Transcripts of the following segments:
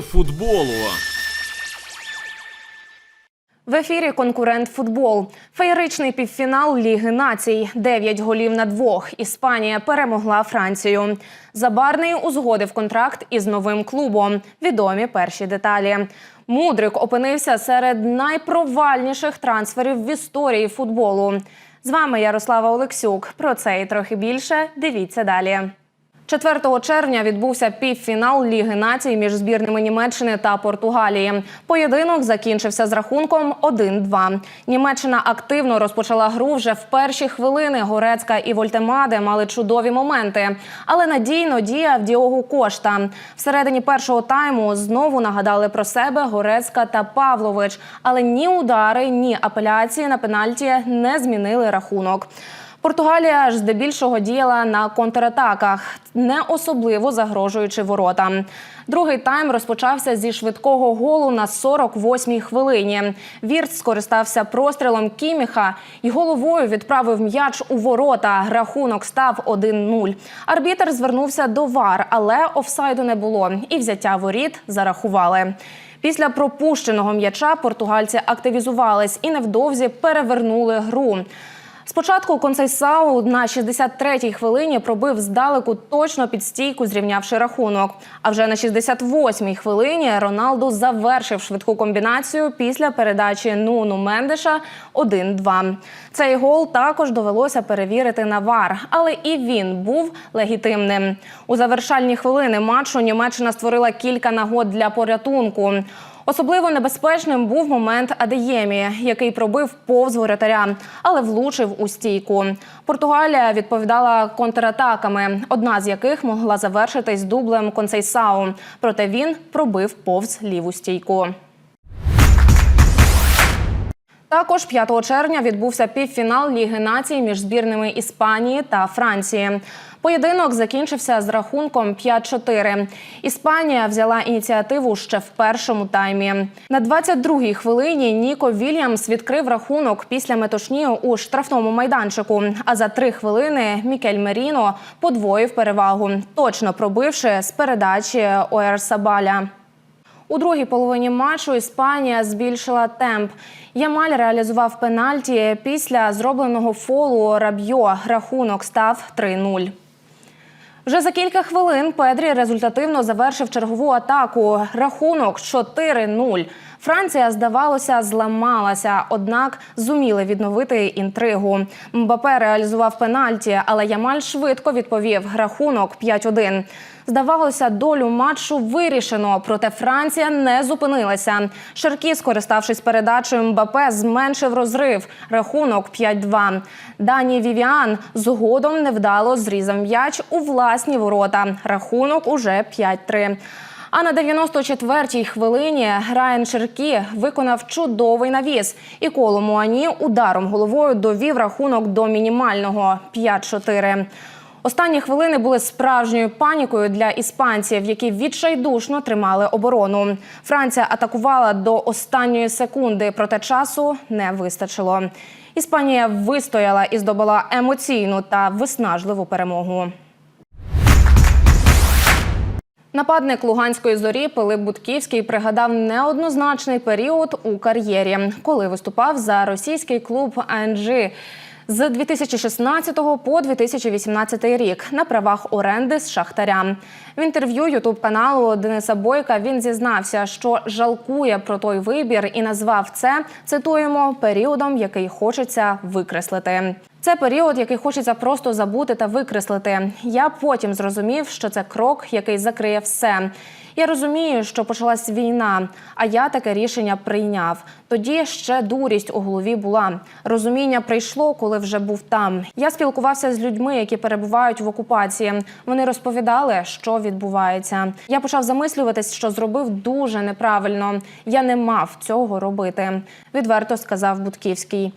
Футболу. В ефірі конкурент футбол. Феєричний півфінал Ліги націй. Дев'ять голів на двох. Іспанія перемогла Францію. Забарний узгодив контракт із новим клубом. Відомі перші деталі. Мудрик опинився серед найпровальніших трансферів в історії футболу. З вами Ярослава Олексюк. Про це і трохи більше. Дивіться далі. 4 червня відбувся півфінал Ліги націй між збірними Німеччини та Португалії. Поєдинок закінчився з рахунком 1-2. Німеччина активно розпочала гру вже в перші хвилини. Горецька і Вольтемаде мали чудові моменти, але надійно діяв Діогу Кошта. Всередині першого тайму знову нагадали про себе Горецька та Павлович, але ні удари, ні апеляції на пенальті не змінили рахунок. Португалія ж здебільшого діяла на контратаках, не особливо загрожуючи воротам. Другий тайм розпочався зі швидкого голу на 48-й хвилині. Вірт скористався прострілом Кіміха і головою відправив м'яч у ворота. Рахунок став 1-0. Арбітер звернувся до ВАР, але офсайду не було, і взяття воріт зарахували. Після пропущеного м'яча португальці активізувались і невдовзі перевернули гру. Спочатку Консейсау на 63-й хвилині пробив здалеку точно під стійку, зрівнявши рахунок. А вже на 68-й хвилині Роналду завершив швидку комбінацію після передачі Нуну Мендеша 1-2. Цей гол також довелося перевірити на ВАР, але і він був легітимним. У завершальні хвилини матчу Німеччина створила кілька нагод для порятунку. Особливо небезпечним був момент Адеємі, який пробив повз воротаря, але влучив у стійку. Португалія відповідала контратаками, одна з яких могла завершитись дублем Консейсау. Проте він пробив повз ліву стійку. Також 5 червня відбувся півфінал Ліги націй між збірними Іспанії та Франції. Поєдинок закінчився з рахунком 5-4. Іспанія взяла ініціативу ще в першому таймі. На 22-й хвилині Ніко Вільямс відкрив рахунок після метушні у штрафному майданчику. А за три хвилини Мікель Меріно подвоїв перевагу, точно пробивши з передачі Оерсабаля. У другій половині матчу Іспанія збільшила темп. Ямаль реалізував пенальті після зробленого фолу Рабьо. Рахунок став 3-0. Вже за кілька хвилин Педрі результативно завершив чергову атаку. Рахунок 4-0. Франція, здавалося, зламалася, однак зуміли відновити інтригу. Мбапе реалізував пенальті, але Ямаль швидко відповів. Рахунок 5-1. Здавалося, долю матчу вирішено, проте Франція не зупинилася. Шаркі, скориставшись передачею Мбапе, зменшив розрив. Рахунок 5-2. Дані Вівіан згодом невдало зрізав м'яч у власні ворота. Рахунок уже 5-3. А на 94-й хвилині Райан Шеркі виконав чудовий навіс. І коло Муані ударом головою довів рахунок до мінімального 5-4. Останні хвилини були справжньою панікою для іспанців, які відчайдушно тримали оборону. Франція атакувала до останньої секунди, проте часу не вистачило. Іспанія вистояла і здобула емоційну та виснажливу перемогу. Нападник Луганської зорі Пилип Будківський пригадав неоднозначний період у кар'єрі, коли виступав за російський клуб АНЖ з 2016 по 2018 рік на правах оренди з шахтаря. В інтерв'ю ютуб каналу Дениса Бойка він зізнався, що жалкує про той вибір і назвав це цитуємо періодом, який хочеться викреслити. Це період, який хочеться просто забути та викреслити. Я потім зрозумів, що це крок, який закриє все. Я розумію, що почалась війна, а я таке рішення прийняв. Тоді ще дурість у голові була. Розуміння прийшло, коли вже був там. Я спілкувався з людьми, які перебувають в окупації. Вони розповідали, що відбувається. Я почав замислюватись, що зробив дуже неправильно. Я не мав цього робити. Відверто сказав Будківський.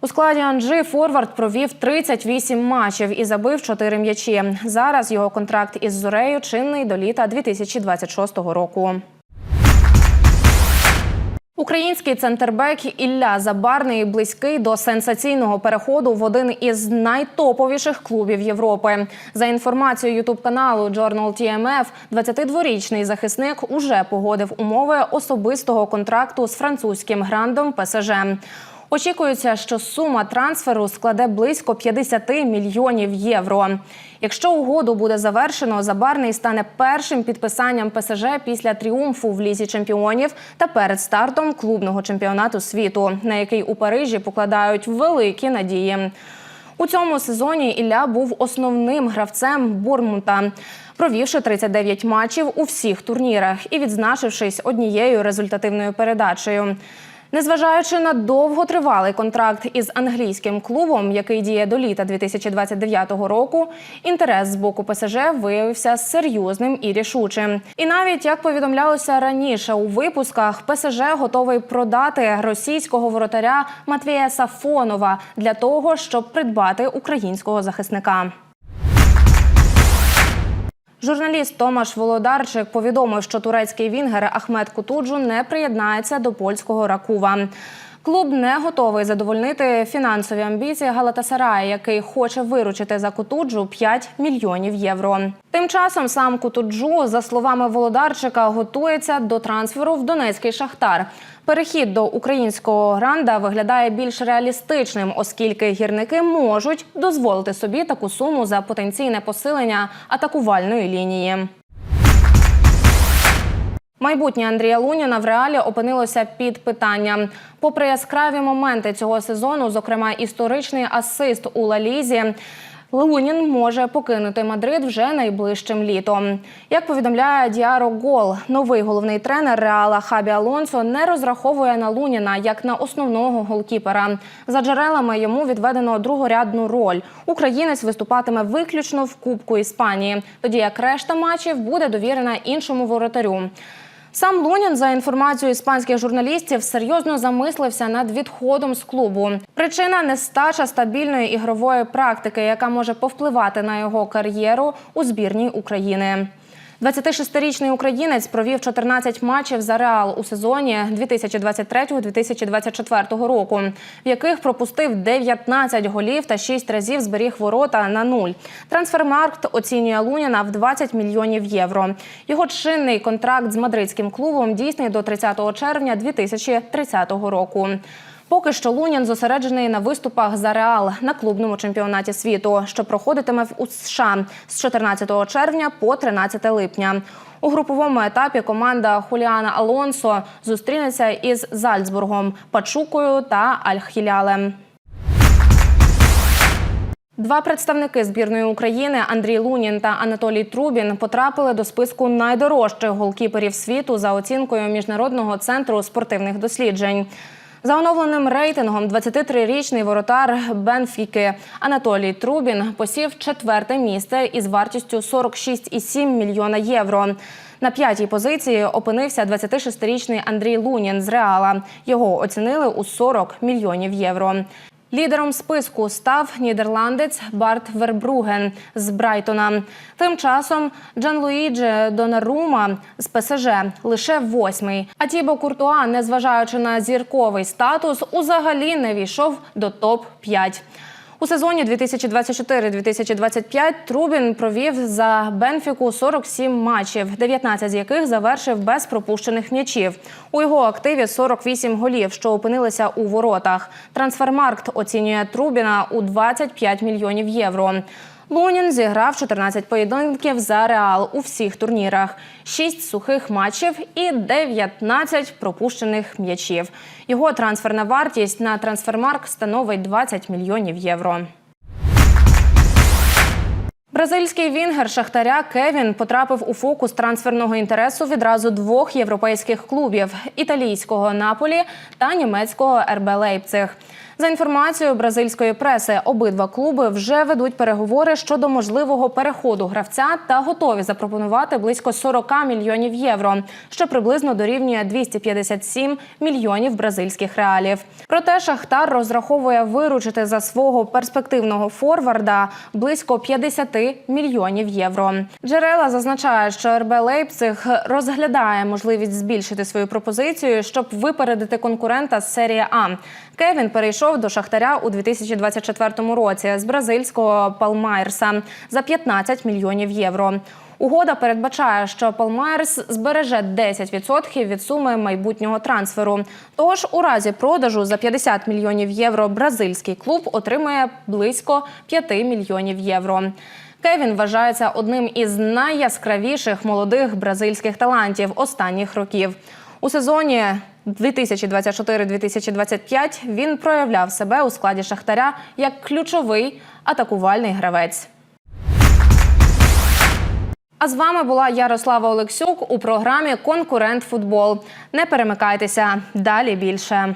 У складі Анджи Форвард провів 38 матчів і забив 4 м'ячі. Зараз його контракт із Зорею чинний до літа 2026 року. Український центрбек Ілля Забарний близький до сенсаційного переходу в один із найтоповіших клубів Європи. За інформацією ютуб каналу Journal TMF, 22-річний захисник уже погодив умови особистого контракту з французьким грандом ПСЖ. Очікується, що сума трансферу складе близько 50 мільйонів євро. Якщо угоду буде завершено, Забарний стане першим підписанням ПСЖ після тріумфу в лізі чемпіонів та перед стартом клубного чемпіонату світу, на який у Парижі покладають великі надії. У цьому сезоні Ілля був основним гравцем Бормута, провівши 39 матчів у всіх турнірах і відзначившись однією результативною передачею. Незважаючи на довготривалий контракт із англійським клубом, який діє до літа 2029 року, інтерес з боку ПСЖ виявився серйозним і рішучим. І навіть як повідомлялося раніше у випусках, ПСЖ готовий продати російського воротаря Матвія Сафонова для того, щоб придбати українського захисника. Журналіст Томаш Володарчик повідомив, що турецький вінгер Ахмед Кутуджу не приєднається до польського Ракува. Клуб не готовий задовольнити фінансові амбіції Галатасарая, який хоче виручити за Кутуджу 5 мільйонів євро. Тим часом сам Кутуджу, за словами Володарчика, готується до трансферу в Донецький Шахтар. Перехід до українського гранда виглядає більш реалістичним, оскільки гірники можуть дозволити собі таку суму за потенційне посилення атакувальної лінії. Майбутнє Андрія Луніна в реалі опинилося під питанням. Попри яскраві моменти цього сезону, зокрема історичний асист у Лалізі. Лунін може покинути Мадрид вже найближчим літом. Як повідомляє Діаро Гол, новий головний тренер Реала Хабі Алонсо не розраховує на Луніна як на основного голкіпера. За джерелами йому відведено другорядну роль. Українець виступатиме виключно в Кубку Іспанії, тоді як решта матчів буде довірена іншому воротарю. Сам Лунін, за інформацією іспанських журналістів, серйозно замислився над відходом з клубу. Причина нестача стабільної ігрової практики, яка може повпливати на його кар'єру у збірній України. 26-річний українець провів 14 матчів за Реал у сезоні 2023-2024 року, в яких пропустив 19 голів та 6 разів зберіг ворота на нуль. Трансфермаркт оцінює Луніна в 20 мільйонів євро. Його чинний контракт з мадридським клубом дійсний до 30 червня 2030 року. Поки що Лунін зосереджений на виступах за Реал на клубному чемпіонаті світу, що проходитиме у США з 14 червня по 13 липня. У груповому етапі команда Хуліана Алонсо зустрінеться із Зальцбургом, Пачукою та Аль-Хілялем. Два представники збірної України Андрій Лунін та Анатолій Трубін потрапили до списку найдорожчих голкіперів світу за оцінкою міжнародного центру спортивних досліджень. За оновленим рейтингом 23-річний воротар Бенфіки Анатолій Трубін посів четверте місце із вартістю 46,7 мільйона євро. На п'ятій позиції опинився 26-річний Андрій Лунін з Реала. Його оцінили у 40 мільйонів євро. Лідером списку став нідерландець Барт Вербруген з Брайтона. Тим часом Джанлуїджі Донарума з ПСЖ лише восьмий. А Тібо Куртуа, незважаючи на зірковий статус, узагалі не війшов до топ 5 у сезоні 2024-2025 Трубін провів за Бенфіку 47 матчів, 19 з яких завершив без пропущених м'ячів. У його активі 48 голів, що опинилися у воротах. Трансфермаркт оцінює Трубіна у 25 мільйонів євро. Лунін зіграв 14 поєдинків за реал у всіх турнірах, 6 сухих матчів і 19 пропущених м'ячів. Його трансферна вартість на трансфермарк становить 20 мільйонів євро. Бразильський вінгер Шахтаря Кевін потрапив у фокус трансферного інтересу відразу двох європейських клубів італійського Наполі та німецького РБ Лейпциг. За інформацією бразильської преси, обидва клуби вже ведуть переговори щодо можливого переходу гравця та готові запропонувати близько 40 мільйонів євро, що приблизно дорівнює 257 мільйонів бразильських реалів. Проте Шахтар розраховує виручити за свого перспективного форварда близько 50 мільйонів євро. Джерела зазначають, що РБ Лейпциг розглядає можливість збільшити свою пропозицію, щоб випередити конкурента з серії А. Кевін перейшов до Шахтаря у 2024 році з бразильського Палмайрса за 15 мільйонів євро. Угода передбачає, що Палмайрс збереже 10% від суми майбутнього трансферу. Тож у разі продажу за 50 мільйонів євро бразильський клуб отримає близько 5 мільйонів євро. Кевін вважається одним із найяскравіших молодих бразильських талантів останніх років. У сезоні 2024-2025 він проявляв себе у складі Шахтаря як ключовий атакувальний гравець. А з вами була Ярослава Олексюк у програмі Конкурент Футбол. Не перемикайтеся далі більше.